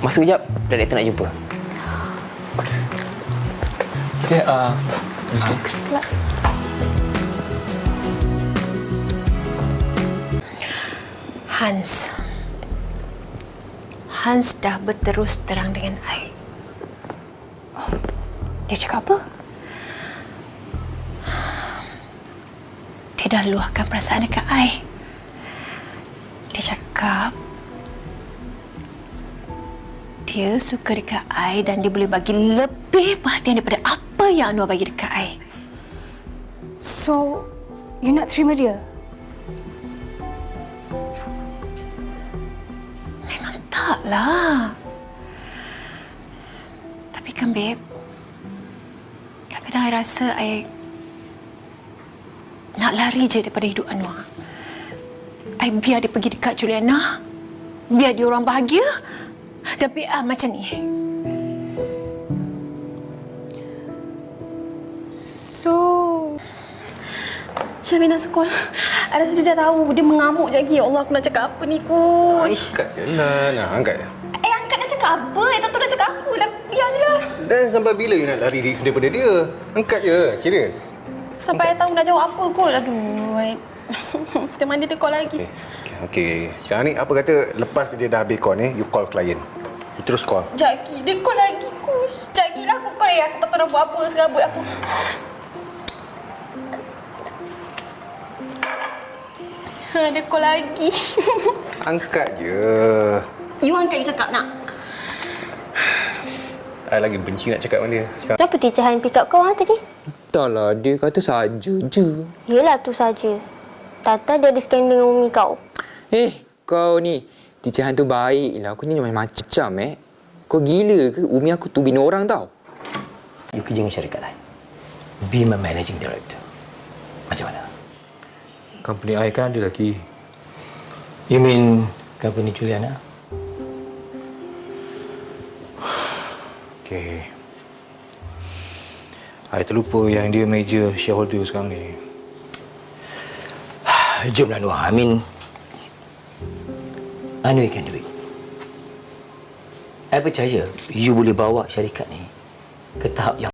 Masa kejap, director nak jumpa. Okay, uh, Rizky. Hans. Hans dah berterus terang dengan I. Oh, dia cakap apa? Dia dah luahkan perasaan dekat I. Dia cakap dia suka dekat I dan dia boleh bagi lebih perhatian daripada apa yang Anwar bagi dekat I. So, you nak terima dia? Memang taklah. Tapi kan, babe, kadang-kadang I rasa I nak lari je daripada hidup Anwar. I biar dia pergi dekat Juliana. Biar dia orang bahagia. Dan biar macam ni. So, Syamina sekolah. I rasa dia dah tahu. Dia mengamuk je lagi. Ya Allah, aku nak cakap apa ni, Kush? Angkat je lah. Nah, angkat je. Eh, angkat nak cakap apa? Eh, tak tahu nak cakap apa. Dah, biar je lah. Dan sampai bila you nak lari dari- daripada dia? Angkat je. Serius. Sampai I tahu nak jawab apa kot. Aduh, I... Macam mana dia call lagi? Okay. okay. okay. Sekarang ni apa kata lepas dia dah habis call ni, you call klien. Terus call. Sekejap lagi. Dia call lagi. Sekejap lagi lah aku call. Eh, aku tak tahu nak buat apa. Serabut aku. Ha, dia call lagi. Angkat je. you angkat, you cakap nak. I lagi benci nak cakap dengan dia. Sekarang Kenapa teacher Han pick up kau ha, tadi? Entahlah, dia kata saja je. Yelah tu saja. Tata dia ada scam dengan umi kau. Eh, kau ni. Teacher Han tu baik lah. Aku ni macam-macam eh. Kau gila ke? Umi aku tu bina orang tau. You kerja dengan syarikat lain. Be my managing director. Macam mana? Company I kan ada lagi. You mean company Juliana? Okay. I terlupa yang dia major shareholder sekarang ni. Jomlah Noah. I mean, I know you can do it. I percaya you boleh bawa syarikat ni ke tahap yang